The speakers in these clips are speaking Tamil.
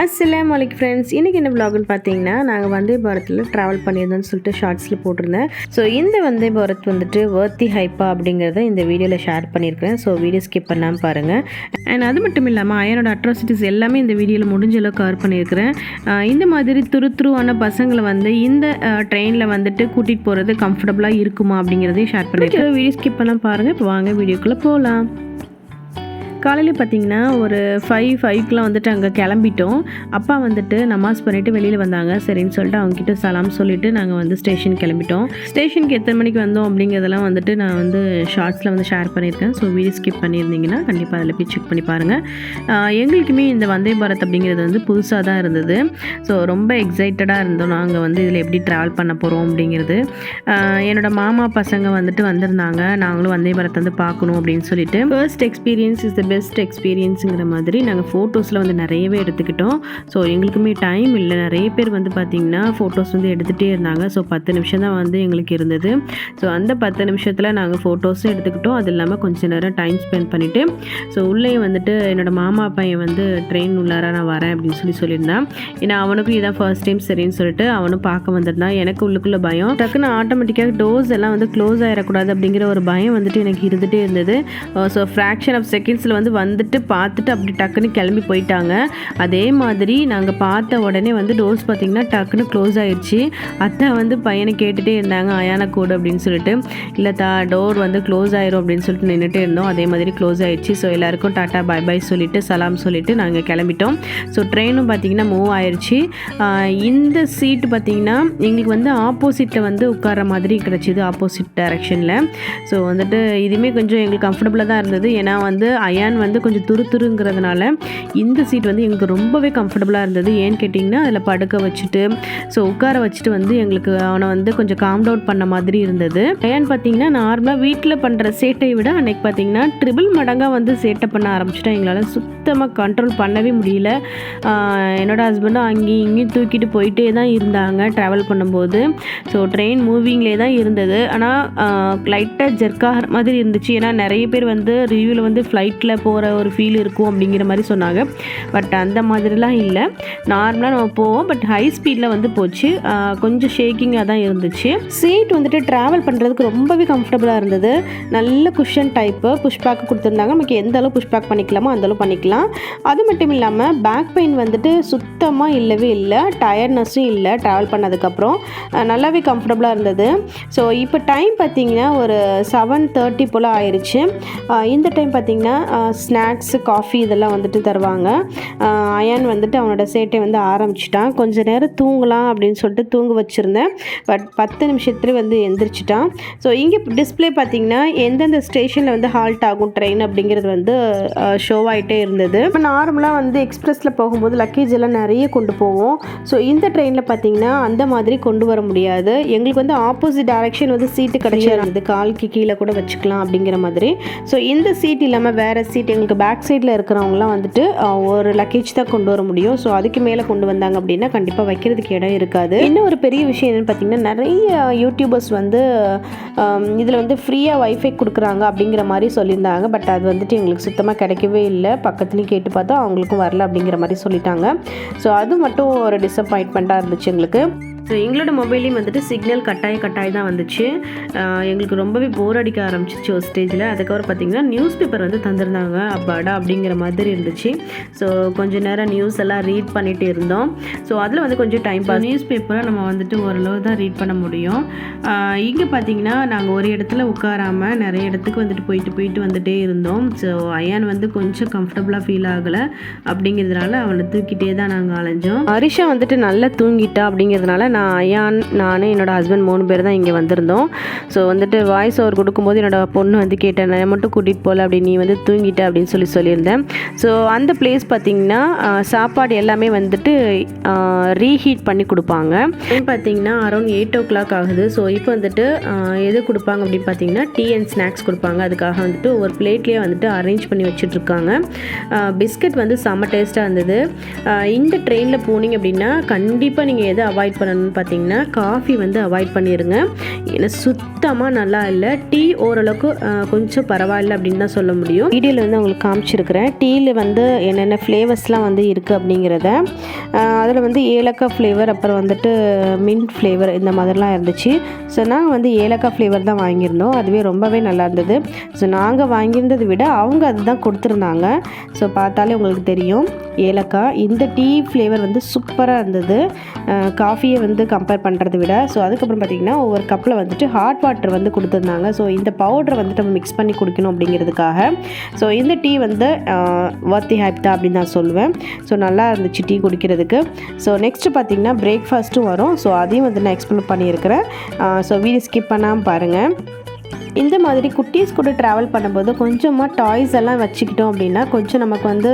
அஸ்லாம் வலைக்கு ஃப்ரெண்ட்ஸ் இன்றைக்கி என்ன vlogனு பார்த்தீங்கன்னா நாங்கள் வந்தே பாரத்தில் ட்ராவல் பண்ணியிருந்தோம்னு சொல்லிட்டு ஷார்ட்ஸில் போட்டிருந்தேன். ஸோ இந்த வந்தே பாரத் வந்துட்டு வர்த்தி ஹைப்பா அப்படிங்கிறத இந்த வீடியோவில் ஷேர் பண்ணியிருக்கிறேன் ஸோ வீடியோ ஸ்கிப் பண்ணாமல் பாருங்கள் அண்ட் அது மட்டும் இல்லாமல் அயனோட அட்ராசிட்டிஸ் எல்லாமே இந்த வீடியோவில் முடிஞ்ச அளவுக்கு கவர் பண்ணியிருக்கிறேன். இந்த மாதிரி துரு துருவான பசங்களை வந்து இந்த ட்ரெயினில் வந்துட்டு கூட்டிகிட்டு போகிறது கம்ஃபர்டபுளாக இருக்குமா அப்படிங்கிறதையும் ஷேர் பண்ணியிருக்கேன். வீடியோ ஸ்கிப் பண்ணாமல் பாருங்கள் இப்போ வாங்க வீடியோக்குள்ளே போகலாம் காலையில் பார்த்தீங்கன்னா ஒரு ஃபைவ் ஃபைவ்க்கெலாம் வந்துட்டு அங்கே கிளம்பிட்டோம். அப்பா வந்துட்டு நமாஸ் பண்ணிவிட்டு வெளியில் வந்தாங்க. சரின்னு சொல்லிட்டு அவங்ககிட்ட சலாம் சொல்லிவிட்டு நாங்கள் வந்து ஸ்டேஷன் கிளம்பிட்டோம். ஸ்டேஷனுக்கு எத்தனை மணிக்கு வந்தோம் அப்படிங்கிறதெல்லாம் வந்துட்டு நான் வந்து ஷார்ட்ஸில் வந்து ஷேர் பண்ணியிருக்கேன். ஸோ வீடியோ ஸ்கிப் பண்ணியிருந்தீங்கன்னா கண்டிப்பாக அதில் போய் செக் பண்ணி பாருங்கள் எங்களுக்குமே இந்த வந்தே பாரத் அப்படிங்கிறது வந்து புதுசாக தான் இருந்தது. ஸோ ரொம்ப எக்ஸைட்டடாக இருந்தோம். நாங்கள் வந்து இதில் எப்படி ட்ராவல் பண்ண போகிறோம் அப்படிங்கிறது. என்னோடய மாமா பசங்க வந்துட்டு வந்திருந்தாங்க. நாங்களும் வந்தே பாரத் வந்து பார்க்கணும் அப்படின்னு சொல்லிட்டு. First experience is the best எக்ஸ்பீரியன்ஸுங்கிற மாதிரி நாங்கள் ஃபோட்டோஸில் வந்து நிறையவே எடுத்துக்கிட்டோம். ஸோ எங்களுக்குமே டைம் இல்லை. நிறைய பேர் வந்து பார்த்திங்கன்னா ஃபோட்டோஸ் வந்து எடுத்துகிட்டே இருந்தாங்க. ஸோ பத்து நிமிஷம் தான் வந்து எங்களுக்கு இருந்தது. ஸோ அந்த பத்து நிமிஷத்தில் நாங்கள் ஃபோட்டோஸும் எடுத்துக்கிட்டோம். அது இல்லாமல் கொஞ்சம் நேரம் டைம் ஸ்பெண்ட் பண்ணிவிட்டு ஸோ உள்ளே வந்துட்டு என்னோடய மாமா பையன் வந்து ட்ரெயின் உள்ளார நான் வரேன் அப்படின்னு சொல்லி சொல்லியிருந்தான். ஏன்னா அவனுக்கும் இதான் ஃபர்ஸ்ட் டைம் சரின்னு சொல்லிட்டு அவனும் பார்க்க வந்திருந்தான். எனக்கு உள்ளுக்குள்ளே பயம். டக்குன்னு ஆட்டோமேட்டிக்காக டோர்ஸ் எல்லாம் வந்து க்ளோஸ் ஆகிடக்கூடாது அப்படிங்கிற ஒரு பயம் வந்துட்டு எனக்கு இருந்துகிட்டே இருந்தது. ஸோ ஃப்ராக்ஷன் ஆஃப் செகண்ட்ஸில் வந்து வந்துட்டு பார்த்துட்டு அப்படி டக்குன்னு கிளம்பி போயிட்டாங்க. அதே மாதிரி நாங்கள் பார்த்த உடனே வந்து டோர்ஸ் பார்த்திங்கன்னா டக்குன்னு க்ளோஸ் ஆயிடுச்சு அத்தை வந்து பையனை கேட்டுகிட்டே இருந்தாங்க அயான கூடு அப்படின்னு சொல்லிட்டு. இல்லை தா டோர் வந்து க்ளோஸ் ஆயிரும் அப்படின்னு சொல்லிட்டு நின்றுட்டே இருந்தோம். அதே மாதிரி க்ளோஸ் ஆயிடுச்சு ஸோ எல்லாருக்கும் டாட்டா பாய் பாய் சொல்லிவிட்டு சலாம் சொல்லிட்டு நாங்கள் கிளம்பிட்டோம். ஸோ ட்ரெயினும் பார்த்திங்கன்னா மூவ் ஆயிடுச்சு இந்த சீட்டு பார்த்திங்கன்னா எங்களுக்கு வந்து ஆப்போசிட்டில் வந்து உட்கார மாதிரி கிடச்சிது ஆப்போசிட் டைரக்ஷனில் ஸோ வந்துட்டு இதுவுமே கொஞ்சம் எங்களுக்கு கம்ஃபர்டபுளாக தான் இருந்தது. ஏன்னா வந்து அயான் வந்து கொஞ்சம் துரு துருங்கிறதுனால இந்த சீட் வந்து எங்களுக்கு ரொம்பவே கம்ஃபர்டபுளாக இருந்தது. ஏன்னு கேட்டிங்கன்னா அதில் படுக்க வச்சுட்டு ஸோ உட்கார வச்சுட்டு வந்து எங்களுக்கு அவனை வந்து கொஞ்சம் காம் டவுன் பண்ண மாதிரி இருந்தது. ஏன்னு பார்த்தீங்கன்னா நார்மலாக வீட்டில் பண்ணுற சேட்டையை விட அன்னைக்கு பார்த்தீங்கன்னா ட்ரிபிள் மடங்காக வந்து சேட்டை பண்ண ஆரம்பிச்சிட்டா எங்களால் சுத்தமாக கண்ட்ரோல் பண்ணவே முடியல. என்னோடய ஹஸ்பண்டும் அங்கேயும் இங்கேயும் தூக்கிட்டு போயிட்டே தான் இருந்தாங்க ட்ராவல் பண்ணும்போது. ஸோ ட்ரெயின் மூவிங்லேயே தான் இருந்தது. ஆனால் லைட்டாக ஜெர்க்காகிற மாதிரி இருந்துச்சு. ஏன்னா நிறைய பேர் வந்து ரிவ்யூவில் வந்து ஃப்ளைட்டில் போகிற ஒரு ஃபீல் இருக்கும் அப்படிங்கிற மாதிரி சொன்னாங்க. பட் அந்த மாதிரிலாம் இல்லை. நார்மலாக நம்ம போவோம். பட் ஹை ஸ்பீடில் வந்து போச்சு. கொஞ்சம் ஷேக்கிங்காக தான் இருந்துச்சு. சீட் வந்துட்டு ட்ராவல் பண்ணுறதுக்கு ரொம்பவே கம்ஃபர்டபுளாக இருந்தது. நல்ல குஷன் டைப்பு புஷ்பேக் கொடுத்துருந்தாங்க. நமக்கு எந்த அளவு புஷ்பேக் பண்ணிக்கலாமோ அந்தளவு பண்ணிக்கலாம். அது மட்டும் இல்லாமல் பேக் பெயின் வந்துட்டு சுத்தமாக இல்லவே இல்லை. டயர்ட்னஸும் இல்லை ட்ராவல் பண்ணதுக்கப்புறம் நல்லாவே கம்ஃபர்டபுளாக இருந்தது. ஸோ இப்போ டைம் பார்த்தீங்கன்னா ஒரு செவன் தேர்ட்டி போல் ஆயிடுச்சு இந்த டைம் பார்த்தீங்கன்னா ஸ்நாக்ஸு காஃபி இதெல்லாம் வந்துட்டு தருவாங்க. அயான் வந்துட்டு அவனோட சேட்டை வந்து ஆரம்பிச்சிட்டான். கொஞ்ச நேரம் தூங்கலாம் அப்படின்னு சொல்லிட்டு தூங்க வச்சுருந்தேன். பட் பத்து நிமிஷத்தில் வந்து எந்திரிச்சிட்டான். ஸோ இங்கே டிஸ்பிளே பார்த்தீங்கன்னா எந்தெந்த ஸ்டேஷனில் வந்து ஹால்ட் ஆகும் ட்ரெயின் அப்படிங்கிறது வந்து ஷோ ஆகிட்டே இருந்தது. இப்போ நார்மலாக வந்து எக்ஸ்பிரஸில் போகும்போது லக்கேஜ் எல்லாம் நிறைய கொண்டு போவோம். ஸோ இந்த ட்ரெயினில் பார்த்தீங்கன்னா அந்த மாதிரி கொண்டு வர முடியாது. எங்களுக்கு வந்து ஆப்போசிட் டைரக்ஷன் வந்து சீட்டு கிடைச்சிருந்தது. காலுக்கு கீழே கூட வச்சுக்கலாம் அப்படிங்கிற மாதிரி. ஸோ இந்த சீட் இல்லாமல் வேறு சீட் எங்களுக்கு பேக் சைடில் இருக்கிறவங்களாம் வந்துட்டு ஒரு லக்கேஜ் தான் கொண்டு வர முடியும். ஸோ அதுக்கு மேலே கொண்டு வந்தாங்க அப்படின்னா கண்டிப்பாக வைக்கிறதுக்கு இடம் இருக்காது. இன்னும் ஒரு பெரிய விஷயம் என்னென்னு பார்த்தீங்கன்னா நிறைய யூடியூபர்ஸ் வந்து இதில் வந்து ஃப்ரீயாக வைஃபை கொடுக்குறாங்க அப்படிங்கிற மாதிரி சொல்லியிருந்தாங்க. பட் அது வந்துட்டு எங்களுக்கு சுத்தமாக கிடைக்கவே இல்லை. பக்கத்துலேயும் கேட்டு பார்த்தா அவங்களுக்கும் வரல அப்படிங்கிற மாதிரி சொல்லிட்டாங்க. ஸோ அது மட்டும் ஒரு டிசப்பாயின்மெண்ட்டாக இருந்துச்சு எங்களுக்கு. ஸோ எங்களோட மொபைல்லையும் வந்துட்டு சிக்னல் கட்டாய கட்டாய தான் வந்துச்சு. எங்களுக்கு ரொம்பவே போர் அடிக்க ஆரம்பிச்சிச்சு ஒரு ஸ்டேஜில் அதுக்கப்புறம் பார்த்தீங்கன்னா நியூஸ் பேப்பர் வந்து தந்திருந்தாங்க. அப்பாடா அப்படிங்கிற மாதிரி இருந்துச்சு. ஸோ கொஞ்சம் நேரம் நியூஸ் எல்லாம் ரீட் பண்ணிட்டு இருந்தோம். ஸோ அதில் வந்து கொஞ்சம் டைம் பாஸ் நியூஸ் பேப்பரை நம்ம வந்துட்டு ஓரளவு தான் ரீட் பண்ண முடியும். இங்கே பார்த்தீங்கன்னா நாங்கள் ஒரு இடத்துல உட்காராமல் நிறைய இடத்துக்கு வந்துட்டு போயிட்டு போயிட்டு வந்துட்டே இருந்தோம். ஸோ அயான் வந்து கொஞ்சம் கம்ஃபர்டபுளாக ஃபீல் ஆகலை. அப்படிங்கிறதுனால அவனை தூக்கிட்டே தான் நாங்கள் அலைஞ்சோம். ஹரிஷா வந்துட்டு நல்லா தூங்கிட்டா அப்படிங்கிறதுனால நான் ஐயான் நான் என்னோடய ஹஸ்பண்ட் மூணு பேர் தான் இங்கே வந்திருந்தோம். ஸோ வந்துட்டு வாய்ஸ் ஓவர் கொடுக்கும்போது என்னோட பொண்ணு வந்து கேட்டேன் நான் மட்டும் கூட்டிகிட்டு போகல அப்படி நீ வந்து தூங்கிட்ட அப்படின்னு சொல்லி சொல்லியிருந்தேன். ஸோ அந்த பிளேஸ் பார்த்திங்கன்னா சாப்பாடு எல்லாமே வந்துட்டு ரீஹீட் பண்ணி கொடுப்பாங்க. டைம் பார்த்தீங்கன்னா அரௌண்ட் எயிட் ஓ கிளாக் ஆகுது. ஸோ இப்போ வந்துட்டு எது கொடுப்பாங்க அப்படின்னு பார்த்தீங்கன்னா டீ அண்ட் ஸ்நாக்ஸ் கொடுப்பாங்க. அதுக்காக வந்துட்டு ஒரு பிளேட்லேயே வந்துட்டு அரேஞ்ச் பண்ணி வச்சுட்ருக்காங்க பிஸ்கட் வந்து செம்ம டேஸ்ட்டாக இருந்தது. இந்த ட்ரெயினில் போனீங்க அப்படின்னா கண்டிப்பாக நீங்கள் எதை அவாய்ட் பண்ணணும்? சொல்லணும்னு பார்த்தீங்கன்னா காஃபி வந்து அவாய்ட் பண்ணிடுங்க ஏன்னா சுத்தமாக நல்லா இல்லை. டீ ஓரளவுக்கு கொஞ்சம் பரவாயில்ல அப்படின்னு தான் சொல்ல முடியும். வீடியோவில் வந்து உங்களுக்கு காமிச்சிருக்கிறேன். டீயில் வந்து என்னென்ன ஃப்ளேவர்ஸ்லாம் வந்து இருக்குது அப்படிங்கிறத. அதில் வந்து ஏலக்காய் ஃப்ளேவர் அப்புறம் வந்துட்டு மின்ட் ஃப்ளேவர் இந்த மாதிரிலாம் இருந்துச்சு. ஸோ நாங்கள் வந்து ஏலக்காய் ஃப்ளேவர் தான் வாங்கியிருந்தோம். அதுவே ரொம்பவே நல்லா இருந்தது. ஸோ நாங்கள் வாங்கியிருந்ததை விட அவங்க அதுதான் கொடுத்துருந்தாங்க. ஸோ பார்த்தாலே உங்களுக்கு தெரியும். ஏலக்காய் இந்த டீ ஃப்ளேவர் வந்து சூப்பராக இருந்தது. காஃபியை வந்து கம்பேர் பண்ணுறதை விட ஸோ அதுக்கப்புறம் பார்த்திங்கன்னா ஒவ்வொரு கப்பில் வந்துட்டு ஹாட் வாட்டர் வந்து கொடுத்துருந்தாங்க. ஸோ இந்த பவுடரை வந்துட்டு நம்ம மிக்ஸ் பண்ணி குடிக்கணும் அப்படிங்கிறதுக்காக. ஸோ இந்த டீ வந்து வர்த்தி ஹைப் தான் அப்படின்னு நான் சொல்லுவேன். ஸோ நல்லா இருந்துச்சு டீ குடிக்கிறதுக்கு. ஸோ நெக்ஸ்ட்டு பார்த்திங்கன்னா பிரேக்ஃபாஸ்ட்டும் வரும். ஸோ அதையும் வந்து நான் எக்ஸ்ப்ளோர் பண்ணியிருக்கிறேன். ஸோ வீடியோ ஸ்கிப் பண்ணாமல் பாருங்கள் இந்த மாதிரி குட்டீஸ் கூட ட்ராவல் பண்ணும்போது கொஞ்சமாக டாய்ஸ் எல்லாம் வச்சுக்கிட்டோம் அப்படின்னா கொஞ்சம் நமக்கு வந்து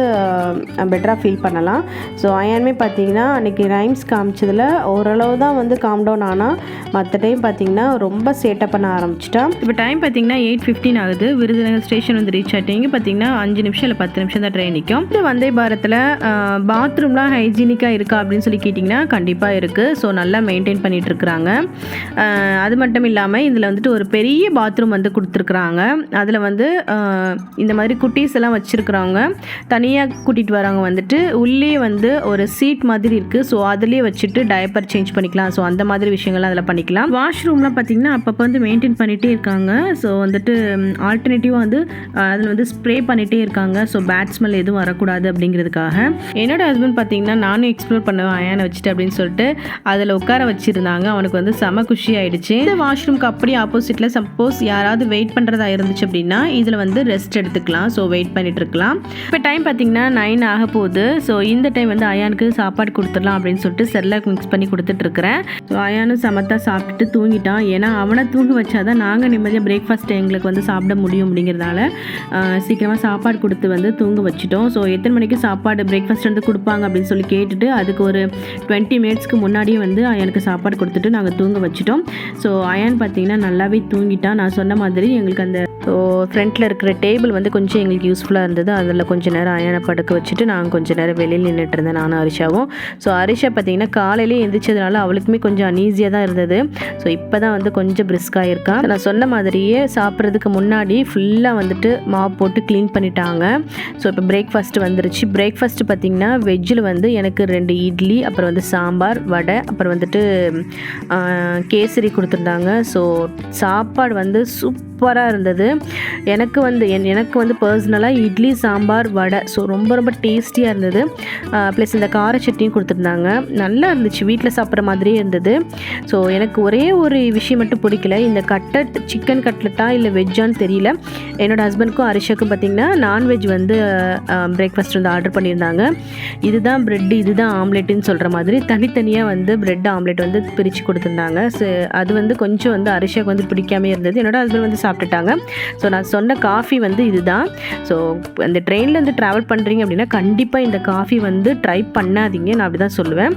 பெட்டராக ஃபீல் பண்ணலாம். ஸோ அயானுமே பார்த்தீங்கன்னா அன்றைக்கி ரைம்ஸ் காமிச்சதில் ஓரளவு தான் வந்து காம் டவுன் ஆனால் மற்ற டைம் பார்த்தீங்கன்னா ரொம்ப சேட்டப் பண்ண ஆரம்பிச்சிட்டான். இப்போ டைம் பார்த்தீங்கன்னா எயிட் ஃபிஃப்டின் ஆகுது. விருதுநகர் ஸ்டேஷன் வந்து ரீச் ஆகிட்டீங்க பார்த்திங்கன்னா பார்த்தீங்கன்னா அஞ்சு நிமிஷம் இல்லை பத்து நிமிஷம் தான் ட்ரெயின் நிற்கும் இந்த வந்தே பாரத்தில் பாத்ரூம்லாம் ஹைஜீனிக்காக இருக்கா அப்படின்னு சொல்லி கேட்டிங்கன்னா கண்டிப்பாக இருக்குது ஸோ நல்லா மெயின்டைன் பண்ணிகிட்ருக்குறாங்க அது மட்டும் இல்லாமல் இதில் வந்துட்டு ஒரு பெரிய பாத்ரூம் வந்து கொடுத்துருக்குறாங்க. அதில் வந்து இந்த மாதிரி குட்டீஸ் எல்லாம் வச்சுருக்குறவங்க தனியாக கூட்டிகிட்டு வரவங்க வந்துட்டு உள்ளே வந்து ஒரு சீட் மாதிரி இருக்குது ஸோ அதுலேயே வச்சுட்டு டயப்பர் சேஞ்ச் பண்ணிக்கலாம். ஸோ அந்த மாதிரி விஷயங்கள்லாம் அதில் பண்ணிக்கலாம். வாஷ்ரூம்லாம் பார்த்திங்கன்னா அப்பப்போ வந்து மெயின்டைன் பண்ணிகிட்டே இருக்காங்க. ஸோ வந்துட்டு ஆல்டர்னேட்டிவாக வந்து அதில் வந்து ஸ்ப்ரே பண்ணிகிட்டே இருக்காங்க. ஸோ பேட் ஸ்மெல் எதுவும் வரக்கூடாது அப்படிங்கிறதுக்காக. என்னோட ஹஸ்பண்ட் பார்த்தீங்கன்னா நானும் எக்ஸ்ப்ளோர் பண்ணுவேன் அயானை வச்சுட்டு அப்படின்னு சொல்லிட்டு அதில் உட்கார வச்சுருந்தாங்க. அவனுக்கு வந்து செம குஷி ஆகிடுச்சு இந்த வாஷ்ரூம்க்கு அப்படியே ஆப்போசிட்டில் சப்போஸ் யாராவது வெயிட் பண்ணுறதா இருந்துச்சு அப்படின்னா இதில் வந்து ரெஸ்ட் எடுத்துக்கலாம். ஸோ வெயிட் பண்ணிட்டு இருக்கலாம். இப்போ டைம் பார்த்தீங்கன்னா நைன் ஆக போகுது. ஸோ இந்த டைம் வந்து அயானுக்கு சாப்பாடு கொடுத்துடலாம் அப்படின்னு சொல்லிட்டு செர்லாக் மிக்ஸ் பண்ணி கொடுத்துட்ருக்குறேன் ஸோ அயானும் சமத்தாக சாப்பிட்டுட்டு தூங்கிட்டான். ஏன்னா அவனை தூங்க வச்சா தான் நாங்கள் நிம்மதியாக பிரேக்ஃபாஸ்ட் எங்களுக்கு வந்து சாப்பிட முடியும் அப்படிங்கிறதால சீக்கிரமாக சாப்பாடு கொடுத்து வந்து தூங்க வச்சுட்டோம். ஸோ எத்தனை மணிக்கு சாப்பாடு பிரேக்ஃபாஸ்ட் வந்து கொடுப்பாங்க அப்படின்னு சொல்லி கேட்டுட்டு அதுக்கு ஒரு டுவெண்ட்டி மினிட்ஸ்க்கு முன்னாடியே வந்து அயனுக்கு சாப்பாடு கொடுத்துட்டு நாங்கள் தூங்க வச்சுட்டோம். ஸோ அயான் பார்த்தீங்கன்னா நல்லாவே தூங்கிட்டான். நான் சொன்ன மாதிரி எங்களுக்கு அந்த ஸோ ஃப்ரண்ட்டில் இருக்கிற டேபிள் வந்து கொஞ்சம் எங்களுக்கு யூஸ்ஃபுல்லாக இருந்தது. அதில் கொஞ்சம் நேரம் அயான படுக்க வச்சுட்டு நான் கொஞ்சம் நேரம் வெளியில் நின்றுட்டு இருந்தேன் நானும் அரிஷாவும். ஸோ அரிஷா பார்த்தீங்கன்னா காலையிலே எந்திரிச்சதுனால அவளுக்குமே கொஞ்சம் அன்ஈஸியாக தான் இருந்தது. ஸோ இப்போ தான் வந்து கொஞ்சம் பிரிஸ்காக இருக்கான் நான் சொன்ன மாதிரியே சாப்பிட்றதுக்கு முன்னாடி ஃபுல்லாக வந்துட்டு மாப் போட்டு க்ளீன் பண்ணிட்டாங்க. ஸோ இப்போ பிரேக்ஃபாஸ்ட் வந்துருச்சு. பிரேக்ஃபாஸ்ட் பார்த்திங்கன்னா வெஜ்ஜில் வந்து எனக்கு ரெண்டு இட்லி அப்புறம் வந்து சாம்பார் வடை அப்புறம் வந்துட்டு கேசரி கொடுத்துருந்தாங்க. ஸோ சாப்பாடு வந்து super சூப்பராக இருந்தது. எனக்கு வந்து என் எனக்கு வந்து பர்சனலாக இட்லி சாம்பார் வடை. ஸோ ரொம்ப ரொம்ப டேஸ்டியாக இருந்தது. ப்ளஸ் இந்த கார சட்னியும் கொடுத்துருந்தாங்க. நல்லா இருந்துச்சு. வீட்டில் சாப்பிட்ற மாதிரியே இருந்தது. ஸோ எனக்கு ஒரே ஒரு விஷயம் மட்டும் பிடிக்கல. இந்த கட்லட் சிக்கன் கட்லட்டா இல்லை வெஜ்ஜான்னு தெரியல. என்னோட ஹஸ்பண்ட்க்கும் அரிஷாக்கும் பார்த்திங்கன்னா நான்வெஜ் வந்து பிரேக்ஃபாஸ்ட் வந்து ஆர்டர் பண்ணியிருந்தாங்க. இதுதான் ப்ரெட் இதுதான் ஆம்லெட்டுன்னு சொல்கிற மாதிரி தனித்தனியாக வந்து ப்ரெட் ஆம்லெட் வந்து பிரித்து கொடுத்துருந்தாங்க. ஸோ அது வந்து கொஞ்சம் வந்து அரிஷாக்கு வந்து பிடிக்காமே இருந்தது. என்னோடய ஹஸ்பண்ட் வந்து சாப்பிட்டுட்டாங்க. ஸோ நான் சொன்ன காஃபி வந்து இதுதான். ஸோ அந்த ட்ரெயினில் வந்து ட்ராவல் பண்ணுறீங்க அப்படின்னா கண்டிப்பாக இந்த காஃபி வந்து ட்ரை பண்ணாதீங்க. நான் அப்படி தான் சொல்லுவேன்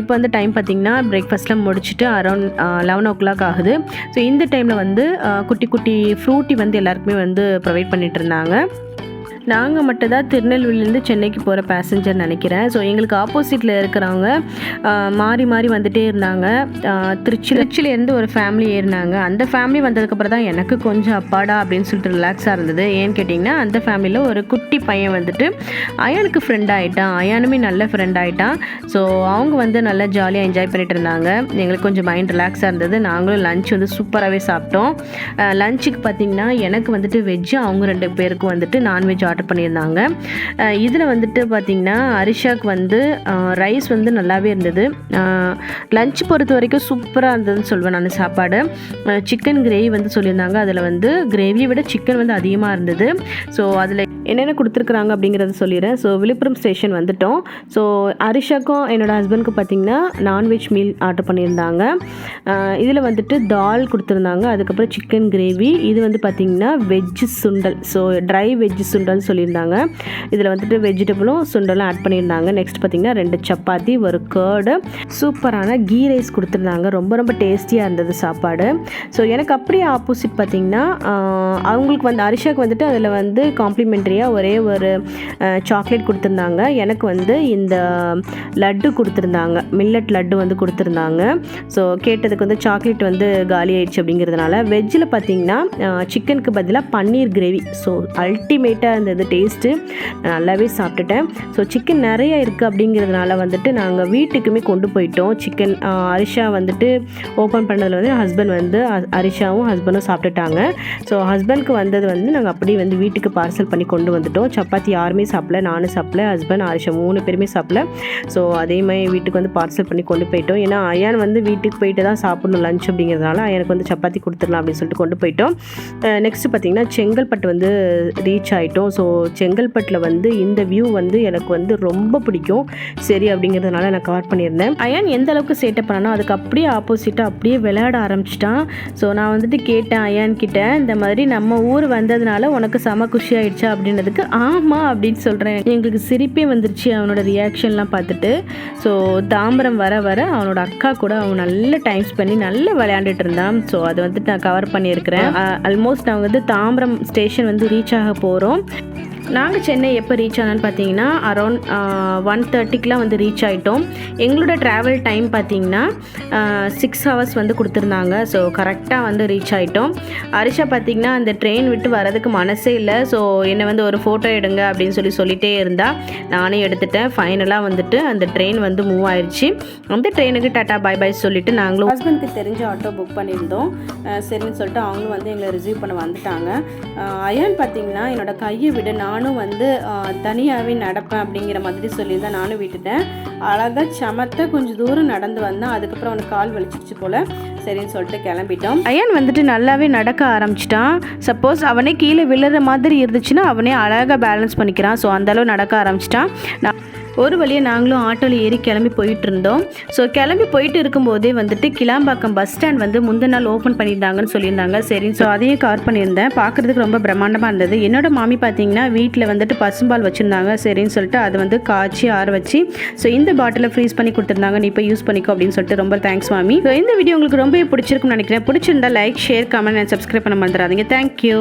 இப்போ வந்து டைம் பார்த்திங்கன்னா பிரேக்ஃபாஸ்ட்லாம் முடிச்சுட்டு அரௌண்ட் லெவன் ஓ கிளாக் ஆகுது. ஸோ இந்த டைமில் வந்து குட்டி குட்டி ஃப்ரூட்டி வந்து எல்லாருக்குமே வந்து ப்ரொவைட் பண்ணிகிட்டு இருந்தாங்க. நாங்கள் மட்டும்தான் திருநெல்வேலியிலேருந்து சென்னைக்கு போகிற பேசஞ்சர் நினைக்கிறேன். ஸோ எங்களுக்கு ஆப்போசிட்டில் இருக்கிறவங்க மாறி மாறி வந்துட்டே இருந்தாங்க. திருச்சி திருச்சியிலேருந்து ஒரு ஃபேமிலி ஏறினாங்க. அந்த ஃபேமிலி வந்ததுக்கப்புறம் தான் எனக்கு கொஞ்சம் அப்பாடா அப்படின்னு சொல்லிட்டு ரிலாக்ஸாக இருந்தது. ஏன்னு கேட்டிங்கன்னா அந்த ஃபேமிலியில் ஒரு குட்டி பையன் வந்துட்டு அயானுக்கு ஃப்ரெண்ட் ஆகிட்டான் அயானுமே நல்ல ஃப்ரெண்ட் ஆகிட்டான் ஸோ அவங்க வந்து நல்லா ஜாலியாக என்ஜாய் பண்ணிட்டு இருந்தாங்க. எங்களுக்கு கொஞ்சம் மைண்ட் ரிலாக்ஸாக இருந்தது. நாங்களும் லஞ்ச் வந்து சூப்பராகவே சாப்பிட்டோம். லஞ்சுக்கு பார்த்தீங்கன்னா எனக்கு வந்துட்டு வெஜ்ஜு அவங்க ரெண்டு பேருக்கும் வந்துட்டு நான்வெஜ் ஆர்டர் ஆர்டர் பண்ணியிருந்தாங்க. இதில் வந்துட்டு பார்த்திங்கன்னா அரிஷாக்கு வந்து ரைஸ் வந்து நல்லாவே இருந்தது. லஞ்ச் பொறுத்த வரைக்கும் சூப்பராக இருந்ததுன்னு சொல்வேன் நான் சாப்பாடு. சிக்கன் கிரேவி வந்து சொல்லியிருந்தாங்க. அதில் வந்து கிரேவியை விட சிக்கன் வந்து அதிகமாக இருந்தது. ஸோ அதில் என்னென்ன கொடுத்துருக்குறாங்க அப்படிங்கிறத சொல்லிடுறேன். ஸோ விழுப்புரம் ஸ்டேஷன் வந்துட்டோம். ஸோ அரிஷாக்கும் என்னோட ஹஸ்பண்ட்க்கு பார்த்தீங்கன்னா நான்வெஜ் மீல் ஆர்டர் பண்ணியிருந்தாங்க. இதில் வந்துட்டு தால் கொடுத்துருந்தாங்க. அதுக்கப்புறம் சிக்கன் கிரேவி இது வந்து பார்த்திங்கன்னா வெஜ்ஜு சுண்டல். ஸோ ட்ரை வெஜ்ஜு சுண்டல் கொடுத்துருங்கன்னு சொல்லியிருந்தாங்க. இதில் வந்துட்டு வெஜிடபிளும் சுண்டலும் ஆட் பண்ணியிருந்தாங்க. நெக்ஸ்ட் பார்த்திங்கன்னா ரெண்டு சப்பாத்தி ஒரு கேர்டு சூப்பரான கீ ரைஸ் கொடுத்துருந்தாங்க. ரொம்ப ரொம்ப டேஸ்டியாக இருந்தது சாப்பாடு. ஸோ எனக்கு அப்படியே ஆப்போசிட் பார்த்திங்கன்னா அவங்களுக்கு வந்து அரிஷாக்கு வந்துட்டு அதில் வந்து காம்ப்ளிமெண்ட்ரியாக ஒரே ஒரு சாக்லேட் கொடுத்துருந்தாங்க. எனக்கு வந்து இந்த லட்டு கொடுத்துருந்தாங்க. மில்லட் லட்டு வந்து கொடுத்துருந்தாங்க. ஸோ கேட்டதுக்கு வந்து சாக்லேட் வந்து காலி ஆயிடுச்சு அப்படிங்கிறதுனால வெஜ்ஜில் பார்த்தீங்கன்னா சிக்கனுக்கு பதிலாக பன்னீர் கிரேவி ஸோ அல்டிமேட்டாக இருந்தது டேஸ்ட்டு நல்லாவே சாப்பிட்டுட்டேன். ஸோ சிக்கன் நிறைய இருக்குது அப்படிங்கிறதுனால வந்துட்டு நாங்கள் வீட்டுக்குமே கொண்டு போயிட்டோம். சிக்கன் அரிஷா வந்துட்டு ஓப்பன் பண்ணதில் வந்து ஹஸ்பண்ட் வந்து அரிஷாவும் ஹஸ்பண்டும் சாப்பிட்டுட்டாங்க. ஸோ ஹஸ்பண்ட்க்கு வந்தது வந்து நாங்கள் அப்படியே வந்து வீட்டுக்கு பார்சல் பண்ணி கொண்டு வந்துட்டோம். சப்பாத்தி யாருமே சாப்பிடல நானும் சாப்பிடல ஹஸ்பண்ட் ஆரிஷா மூணு பேருமே சாப்பிடல. ஸோ அதே மாதிரி வீட்டுக்கு வந்து பார்சல் பண்ணி கொண்டு போயிட்டோம். ஏன்னா அயான் வந்து வீட்டுக்கு போயிட்டு தான் சாப்பிடணும் லஞ்ச் அப்படிங்கிறதுனால அயனுக்கு வந்து சப்பாத்தி கொடுத்துடலாம் அப்படின்னு சொல்லிட்டு கொண்டு போயிட்டோம். நெக்ஸ்ட் பார்த்தீங்கன்னா செங்கல்பட்டு வந்து ரீச் ஆகிட்டோம் ஸோ செங்கல்பட்டில் வந்து இந்த வியூ வந்து எனக்கு வந்து ரொம்ப பிடிக்கும். சரி அப்படிங்கிறதுனால நான் கவர் பண்ணியிருந்தேன். அயான் எந்த அளவுக்கு சேட்டை பண்ணனோ அதுக்கு அப்படியே ஆப்போசிட்டாக அப்படியே விளையாட ஆரம்பிச்சிட்டான். ஸோ நான் வந்துட்டு கேட்டேன் அயான் கிட்ட இந்த மாதிரி நம்ம ஊர் வந்ததுனால உனக்கு செம குஷி ஆயிடுச்சா அப்படின்னதுக்கு ஆமாம் அப்படின்னு சொல்கிறேன் எங்களுக்கு சிரிப்பே வந்துருச்சு அவனோட ரியாக்ஷன்லாம் பார்த்துட்டு. ஸோ தாம்பரம் வர வர அவனோட அக்கா கூட அவன் நல்ல டைம் ஸ்பெண்ட் பண்ணி நல்லா விளையாண்டுட்டு இருந்தான். ஸோ அதை வந்துட்டு நான் கவர் பண்ணியிருக்கிறேன். ஆல்மோஸ்ட் நாங்கள் வந்து தாம்பரம் ஸ்டேஷன் வந்து ரீச் ஆக போகிறோம் நாங்கள் சென்னை எப்போ ரீச் ஆனோன்னு பார்த்தீங்கன்னா அரௌண்ட் ஒன் தேர்ட்டிக்கெலாம் வந்து ரீச் ஆகிட்டோம் எங்களோட ட்ராவல் டைம் பார்த்தீங்கன்னா சிக்ஸ் ஹவர்ஸ் வந்து கொடுத்துருந்தாங்க. ஸோ கரெக்டாக வந்து ரீச் ஆகிட்டோம் அரிஷா பார்த்தீங்கன்னா அந்த ட்ரெயின் விட்டு வரதுக்கு மனசே இல்லை. ஸோ என்னை வந்து ஒரு ஃபோட்டோ எடுங்க அப்படின்னு சொல்லி சொல்லிட்டே இருந்தால் நானே எடுத்துட்டேன். ஃபைனலாக வந்துட்டு அந்த ட்ரெயின் வந்து மூவ் ஆயிடுச்சு அந்த ட்ரெயினுக்கு டாட்டா பை பை சொல்லிட்டு நாங்களும் ஹஸ்பண்ட்க்கு தெரிஞ்ச ஆட்டோ புக் பண்ணியிருந்தோம். சரின்னு சொல்லிட்டு அவங்களும் வந்து எங்களை ரிசீவ் பண்ண வந்துட்டாங்க. அயன் அயான் பார்த்தீங்கன்னா என்னோடய கையை விட நான் நானும் வந்து தனியாகவே நடப்பேன் அப்படிங்கிற மாதிரி சொல்லியிருந்தேன் நானும் விட்டுட்டேன். அழகாக சமத்த கொஞ்சம் தூரம் நடந்து வந்தேன். அதுக்கப்புறம் அவனுக்கு கால் வலிச்சிருச்சு போல். சரின்னு சொல்லிட்டு கிளம்பிட்டோம். அயன் வந்துட்டு நல்லாவே நடக்க ஆரம்பிச்சிட்டான். சப்போஸ் அவனே கீழே விழுற மாதிரி இருந்துச்சுன்னா அவனே அழகாக பேலன்ஸ் பண்ணிக்கிறான். ஸோ அந்தளவு நடக்க ஆரம்பிச்சிட்டான். நான் ஒரு வழியாக நாங்களும் ஆட்டோவில் ஏறி கிளம்பி போயிட்டு இருந்தோம் ஸோ கிளம்பி போயிட்டு இருக்கும்போதே வந்துட்டு கிளாம்பாக்கம் பஸ் ஸ்டாண்ட் வந்து முந்தின நாள் ஓப்பன் பண்ணியிருந்தாங்கன்னு சொல்லியிருந்தாங்க. சரி ஸோ அதையும் கார் பண்ணியிருந்தேன். பார்க்குறதுக்கு ரொம்ப பிரம்மாண்டமாக இருந்தது. என்னோட மாமி பார்த்தீங்கன்னா வீட்டில் வந்துட்டு பசும்பால் வச்சுருந்தாங்க. சரின்னு சொல்லிட்டு அதை வந்து காய்ச்சி ஆற வச்சு ஸோ இந்த பாட்டிலை ஃப்ரீஸ் பண்ணி கொடுத்துருந்தாங்க. நீ இப்போ யூஸ் பண்ணிக்கோ அப்படின்னு சொல்லிட்டு ரொம்ப தேங்க்ஸ் மாமி. ஸோ இந்த வீடியோ உங்களுக்கு ரொம்பவே பிடிச்சிருக்கும்னு நினைக்கிறேன். பிடிச்சிருந்தா like share comment and subscribe பண்ண மறந்துடாதீங்க. Thank you